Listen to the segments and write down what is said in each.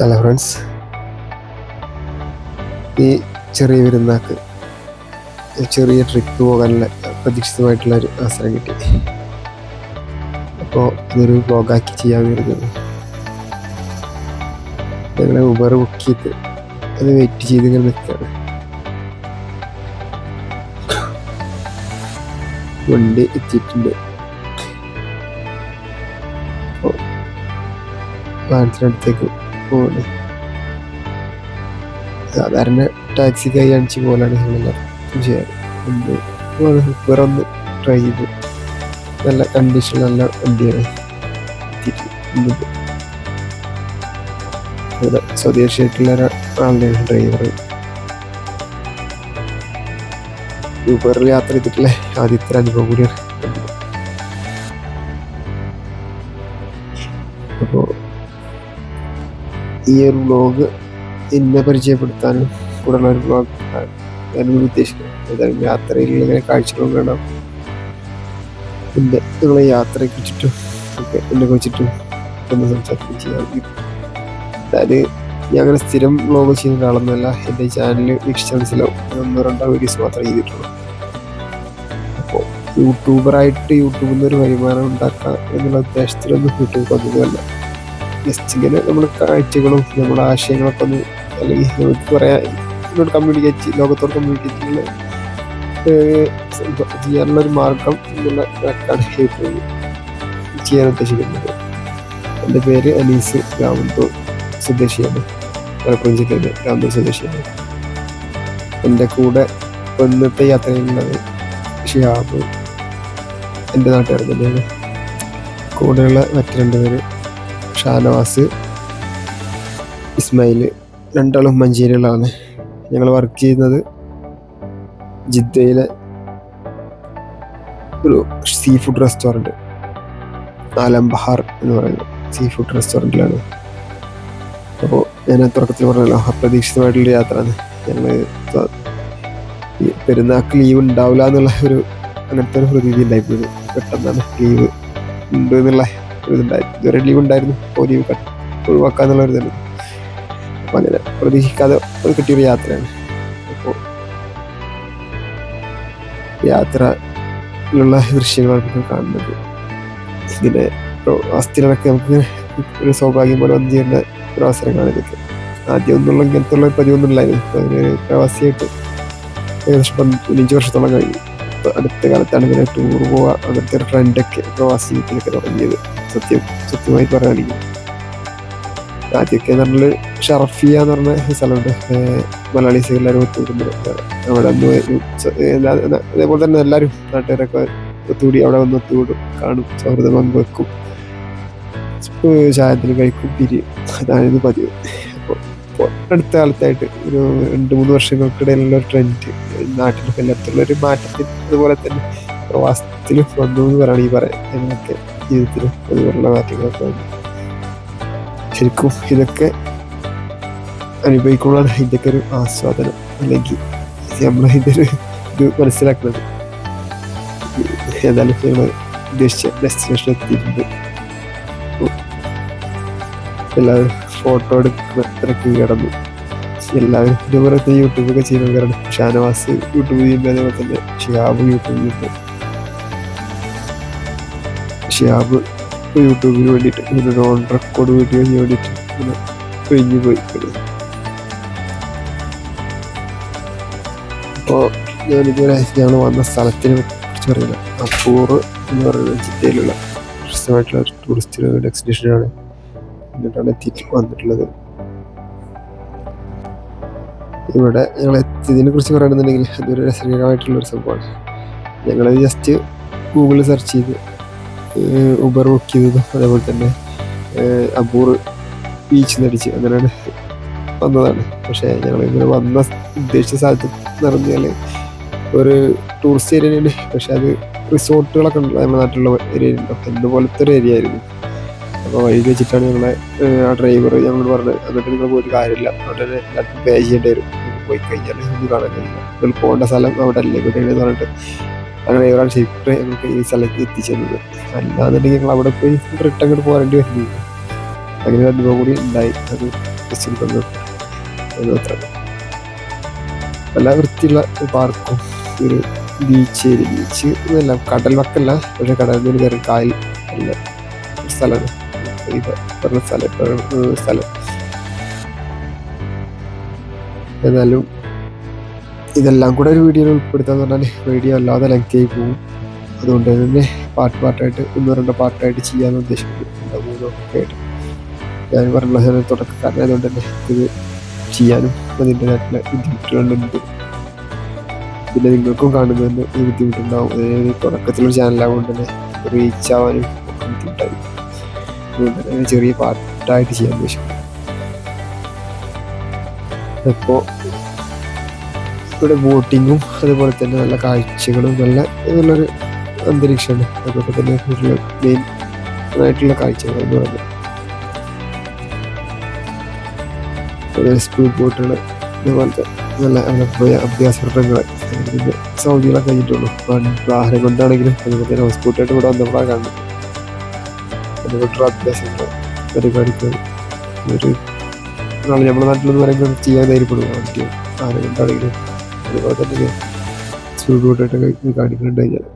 Hello friends ഈ ചെറിയ വിരുന്നാക്ക് ഒരു ചെറിയ ട്രിപ്പ് പോകാനുള്ള പ്രതീക്ഷിതമായിട്ടുള്ള ഒരു അവസരം കിട്ടി. അപ്പോൾ ഇതൊരു ചെയ്യാൻ വരുന്നത് ഞങ്ങൾ ഉബർ ബുക്ക് ചെയ്ത് അത് വെയിറ്റ് ചെയ്ത് ഇങ്ങനെ നിൽക്കുകയാണ് വണ്ടി എത്തിയിട്ടുണ്ട്. അപ്പോൾ വാഹനത്തിനടുത്തേക്ക് പോവാണ് സാധാരണ ടാക്സി കൈ അണിച്ച് പോലാണ് ഞങ്ങളെല്ലാവരും ചെയ്യാറ്. ഒന്ന് ട്രൈ ചെയ്തു നല്ല കണ്ടീഷൻ നല്ല വണ്ടിയാണ് സ്വദേശിയായിട്ടുള്ള ഒരാളുടെ ഡ്രൈവർ യൂബറിൽ യാത്ര ചെയ്തിട്ടുള്ള ആദ്യത്തെ അനുഭവം കൂടിയാണ്. ഈ ഒരു വ്ളോഗ് എന്നെ പരിചയപ്പെടുത്താനും കൂടെയുള്ള ഒരു വ്ളോഗ് ഞാനും ഉദ്ദേശിക്കുന്നത്. ഏതായാലും യാത്രയിൽ ഇങ്ങനെ കാഴ്ചകളും കാണാം. എന്റെ നിങ്ങളെ യാത്രയെ കുറിച്ചിട്ടും ഒക്കെ എന്നെ കുറിച്ചിട്ടും ഒന്ന് സംസാരിക്കുകയും ചെയ്യാം. അതായത് ഞാൻ അങ്ങനെ സ്ഥിരം വ്ളോഗ് ചെയ്യുന്ന ഒരാളൊന്നുമല്ല. എന്റെ ചാനൽ ഞാൻ ഒന്നോ രണ്ടോ വീഡിയോസ് മാത്രമേ ചെയ്തിട്ടുള്ളൂ. അപ്പോൾ യൂട്യൂബറായിട്ട് യൂട്യൂബിൽ നിന്ന് ഒരു വരുമാനം ഉണ്ടാക്കാം എന്നുള്ള ഉദ്ദേശത്തിലൊന്നും യൂട്യൂബ് വന്നതുമല്ല ജസ്റ്റ് ഇങ്ങനെ നമ്മൾ കാഴ്ചകളും നമ്മുടെ ആശയങ്ങളൊക്കെ ഒന്ന് അല്ലെങ്കിൽ നമുക്ക് പറയാൻ ഇതിനോട് കമ്മ്യൂണിക്കേറ്റ് ലോകത്തോട് കമ്മ്യൂണിക്കേറ്റ് ചെയ്യാനുള്ള ഒരു മാർഗം എന്നുള്ള നിലക്കാണ് യൂട്യൂബ് ചെയ്യാൻ ഉദ്ദേശിക്കുന്നത്. എന്റെ പേര് അനീസ് രാമന്തൂർ സ്വദേശിയാണ്. മലപ്പുറം ജില്ലയിലെ രാമന്തൂർ സ്വദേശിയാണ്. എന്റെ കൂടെ ഇന്നത്തെ യാത്രയിലുള്ളത് ഷിഹാബ്. എന്റെ നാട്ടുകാർ തന്നെയാണ്. കൂടെയുള്ള മറ്റു രണ്ടുപേര് ഷാനവാസ് ഇസ്മായിൽ രണ്ടാളും മഞ്ചേരികളാണ് ഞങ്ങൾ വർക്ക് ചെയ്യുന്നത് ജിദ്ദയിലെ ഒരു sea food restaurant Alam Bahar എന്ന് പറയുന്ന സീ ഫുഡ് റെസ്റ്റോറന്റിലാണ് അപ്പോൾ ഞാൻ തുടക്കത്തിൽ പറഞ്ഞല്ലോ അപ്രതീക്ഷിതമായിട്ടുള്ള യാത്രയാണ്. ഞങ്ങൾ ഈ പെരുന്നാൾക്ക് ലീവ് ഉണ്ടാവില്ല എന്നുള്ള ഒരു അങ്ങനത്തെ ഒരു പ്രതീതി ഉണ്ടായിപ്പോയത്. പെട്ടെന്നാണ് ലീവ് ഉണ്ട് എന്നുള്ള ഇതുണ്ടായിരുന്നു. ലീവ് ഉണ്ടായിരുന്നു. ഒരു ലീവ് കട്ട് ഒഴിവാക്കാന്നുള്ള ഒരു ഇതാണ് അപ്പം അങ്ങനെ പ്രതീക്ഷിക്കാതെ ഒരു കിട്ടിയൊരു യാത്രയാണ്. അപ്പോൾ യാത്രയിലുള്ള ദൃശ്യങ്ങളാണ് നമുക്ക് കാണുന്നത്. ഇതിന്റെ അസ്ഥിരമൊക്കെ നമുക്ക് ഒരു സൗഭാഗ്യം പോലെ വന്നു ചേരുന്ന ഒരു അവസരങ്ങളാണ് ഇതൊക്കെ. ആദ്യം ഒന്നുള്ള ഇങ്ങനത്തെ ഉള്ള പതിവൊന്നും ഇല്ലായിരുന്നു. അപ്പോൾ അതിനൊരു പ്രവാസിയായിട്ട് ഏകദേശം പതിനഞ്ച് വർഷത്തോളം കഴിഞ്ഞു. അപ്പോൾ അടുത്ത കാലത്താണ് ഇങ്ങനെ ടൂർ പോവുക. അങ്ങനത്തെ ഒരു ട്രെൻഡൊക്കെ പ്രവാസി ജീവിതത്തിലൊക്കെ തുടങ്ങിയത്. സത്യം സത്യമായി പറയുകയാണെങ്കിൽ ആദ്യമൊക്കെ നമ്മൾ ഷറഫിയ എന്ന് പറഞ്ഞ സ്ഥലമുണ്ട്. മലയാളീസ് എല്ലാവരും ഒത്തുകൂടുന്നത് അവിടെ വന്ന് അതേപോലെ തന്നെ എല്ലാവരും നാട്ടുകാരൊക്കെ ഒത്തുകൂടി അവിടെ വന്ന് ഒത്തുകൂടും കാണും സൗഹൃദം പങ്കുവെക്കും. ചായത്തിന് കഴിക്കും പിരിയും. അതാണിത് പതിവ്. അപ്പോൾ അടുത്ത കാലത്തായിട്ട് ഒരു രണ്ട് മൂന്ന് വർഷങ്ങൾക്കിടയിലുള്ള ഒരു ട്രെൻഡ് നാട്ടിലൊക്കെ എല്ലാത്തിലുള്ള ഒരു മാറ്റത്തിൽ അതുപോലെ തന്നെ പ്രവാസത്തിലും വന്നു എന്ന് പറയുകയാണെങ്കിൽ പറയാം. ഞങ്ങളൊക്കെ ജീവിതത്തിൽ അതുപോലുള്ള കാര്യങ്ങളൊക്കെ ശരിക്കും ഇതൊക്കെ അനുഭവിക്കുമ്പോഴാണ് ഇതൊക്കെ ഒരു ആസ്വാദനം അല്ലെങ്കിൽ നമ്മൾ ഇതൊരു ഇത് മനസ്സിലാക്കുന്നത്. ഏതായാലും ഞങ്ങൾ ഉദ്ദേശിച്ച ഡെസ്റ്റിനേഷൻ എത്തിയിട്ടുണ്ട്. എല്ലാവരും ഫോട്ടോ എടുക്കുന്ന തിരക്ക് കിടന്നു. എല്ലാവരും ഇതുപോലെ തന്നെ യൂട്യൂബൊക്കെ ചെയ്യുന്നവരാണ്. ഷാനവാസ് യൂട്യൂബ് ചെയ്യുമ്പോൾ അതേപോലെ തന്നെ ഷിഹാബ് യൂട്യൂബ് ചെയ്യുന്നത് ഷിഹാബ് യൂട്യൂബിന് വേണ്ടിയിട്ട് ഇങ്ങനെ ഒരു ഓൺ റെക്കോർഡ് വീഡിയോ വേണ്ടിയിട്ട് ഇങ്ങനെ ഒഴിഞ്ഞു പോയി. അപ്പോൾ ഞാനിതുവരെ ഞങ്ങൾ വന്ന സ്ഥലത്തിനെ കുറിച്ച് അറിയില്ല അപ്പൂർ എന്ന് പറയുന്ന ജില്ലയിലുള്ള പ്രശസ്തമായിട്ടുള്ള ഒരു ടൂറിസ്റ്റ് ഡെസ്റ്റിനേഷനാണ് എന്നിട്ടാണ് എത്തിയിട്ട് വന്നിട്ടുള്ളത്. ഇവിടെ ഞങ്ങൾ എത്തിയതിനെ കുറിച്ച് പറയുകയാണെന്നുണ്ടെങ്കിൽ അതൊരു രസകരമായിട്ടുള്ള ഒരു സംഭവമാണ്. ഞങ്ങളത് ജസ്റ്റ് ഗൂഗിളിൽ സെർച്ച് ചെയ്ത്. ഉബർ ബുക്ക് ചെയ്തതും അതേപോലെ തന്നെ അബൂർ ബീച്ച് നടിച്ച് അങ്ങനെയാണ് വന്നതാണ്. പക്ഷേ ഞങ്ങൾ ഇങ്ങനെ വന്ന ഉദ്ദേശിച്ച സ്ഥലത്ത് പറഞ്ഞാൽ ഒരു ടൂറിസ്റ്റ് ഏരിയ തന്നെയാണ് പക്ഷെ അത് റിസോർട്ടുകളൊക്കെ ഉണ്ടല്ലോ നമ്മുടെ നാട്ടിലുള്ള ഏരിയ ഉണ്ടോ എന്തുപോലത്തെ ഒരു ഏരിയ ആയിരുന്നു. അപ്പോൾ വഴി വെച്ചിട്ടാണ് ഞങ്ങളെ ആ ഡ്രൈവർ ഞങ്ങളോട് പറഞ്ഞത്. എന്നിട്ട് നിങ്ങൾ പോയിട്ട് കാര്യമില്ല. അവിടെ എല്ലാവർക്കും പേ ചെയ്യേണ്ടി വരും. പോയി കഴിഞ്ഞാൽ ഒന്നും കാണാൻ കഴിയില്ല നിങ്ങൾ പോകേണ്ട സ്ഥലം അവിടെ അല്ലേ ഇവിടെയാണെന്ന് പറഞ്ഞിട്ട് ആ ഒരാൾ ഷിഫ്റ്റ് ഞങ്ങൾക്ക് ഈ സ്ഥലത്ത് എത്തിച്ചത് അല്ലാന്നുണ്ടെങ്കിൽ ഞങ്ങൾ അവിടെ പോയി റിട്ടേൺ അങ്ങോട്ട് പോരേണ്ടി വരുന്നില്ല അങ്ങനെ ഒരു അനുഭവം കൂടി ഉണ്ടായി. അത് ക്രിസ്ത്യൻ ഒന്ന് മാത്രം. നല്ല വൃത്തിയുള്ള പാർക്കും ഒരു ബീച്ച് ബീച്ച് എന്നല്ല കടൽ വക്കല്ല. പക്ഷെ കടലിൽ നിന്ന് കയറി കായൽ അല്ല സ്ഥലമാണ്. പറഞ്ഞ സ്ഥലം സ്ഥലം. എന്നാലും ഇതെല്ലാം കൂടെ ഒരു വീഡിയോയിൽ ഉൾപ്പെടുത്താന്ന് പറഞ്ഞാൽ വീഡിയോ അല്ലാതെ ലെങ്ത് ആയി പോകും അതുകൊണ്ട് തന്നെ പാർട്ട് പാർട്ടായിട്ട് ഒന്നോ രണ്ടോ പാർട്ടായിട്ട് ചെയ്യാമെന്ന് ഉദ്ദേശിക്കുന്നു മൂന്നൊക്കെ ആയിട്ട് ഞാൻ പറഞ്ഞ ഞാൻ തുടക്കക്കാരനായതുകൊണ്ട് തന്നെ ഇത് ചെയ്യാനും അതിന്റെതായിട്ടുള്ള ബുദ്ധിമുട്ടുകളുണ്ട്. പിന്നെ നിങ്ങൾക്കും കാണുന്നതിന് ഈ ബുദ്ധിമുട്ടുണ്ടാവും. അതായത് തുടക്കത്തിലൊരു ചാനലാകൊണ്ട് തന്നെ റീച്ച് ആവാനും ഒക്കെ ബുദ്ധിമുട്ടായി. അതുകൊണ്ട് തന്നെ ചെറിയ പാർട്ടായിട്ട് ചെയ്യാൻ ഉദ്ദേശിക്കും അപ്പോൾ ഇവിടെ ബോട്ടിങ്ങും അതുപോലെ തന്നെ നല്ല കാഴ്ചകളും നല്ല നല്ലൊരു അന്തരീക്ഷമാണ്. അതൊക്കെ തന്നെ മെയിൻ ആയിട്ടുള്ള കാഴ്ചകൾ എന്ന് പറയുന്നത്. അതുപോലെ സ്പീഡ് ബോട്ടുകൾ ഇതുപോലത്തെ നല്ല അവിടെ പോയ അഭ്യാസ മൃഗങ്ങൾ ഇതിന്റെ സൗദികളൊക്കെ കഴിഞ്ഞിട്ടുള്ളൂ. വാഹനം കൊണ്ടാണെങ്കിലും അതുപോലെ തന്നെ ഹൗസ് ബോട്ടായിട്ട് ഇവിടെ വന്നപ്പോഴാണ് കാണുന്നത്. അതുകൊണ്ടുള്ള അഭ്യാസങ്ങൾ പരിപാടികൾ ഒരു നമ്മുടെ നാട്ടിലെന്ന് പറയുമ്പോൾ ചെയ്യാൻ ധൈര്യപ്പെടുക ആരെ കൊണ്ടാണെങ്കിലും അതുപോലെ തന്നെ കാണിക്കുന്നുണ്ട് ഞാൻ.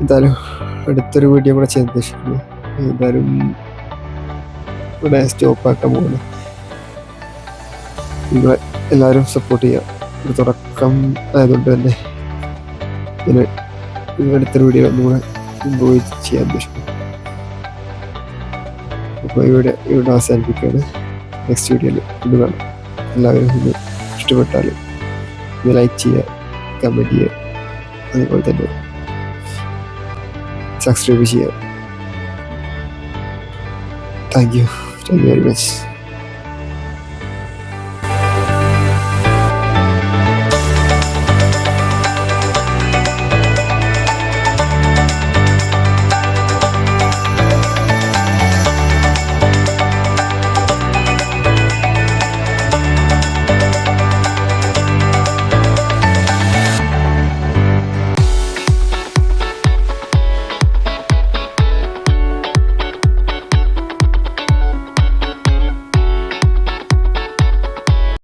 എന്തായാലും അടുത്തൊരു വീഡിയോ കൂടെ ചെയ്യാൻ ഉദ്ദേശിക്കുന്നു. എന്തായാലും ഇവിടെ സ്റ്റോപ്പ് ആക്കാൻ പോകുന്നു നിങ്ങളെ എല്ലാവരും സപ്പോർട്ട് ചെയ്യുക ഒരു തുടക്കം ആയതുകൊണ്ട് തന്നെ. ഇങ്ങനെ അടുത്തൊരു വീഡിയോ ഒന്നുകൂടെ ഇമ്പ്രൂവ് ചെയ്യാൻ ഉദ്ദേശിക്കുന്നു. അപ്പോൾ ഇവിടെ ഇവിടെ അവസാനിപ്പിക്കുകയാണ്. നെക്സ്റ്റ് വീഡിയോയിൽ ഇത് കാണാം. എല്ലാവരും ഇത് ഇഷ്ടപ്പെട്ടാൽ ഇത് ലൈക്ക് ചെയ്യുക കമന്റ് ചെയ്യുക. അതുപോലെ തന്നെ സബ്സ്ക്രൈബ് ചെയ്യുക. Thank you thank you very much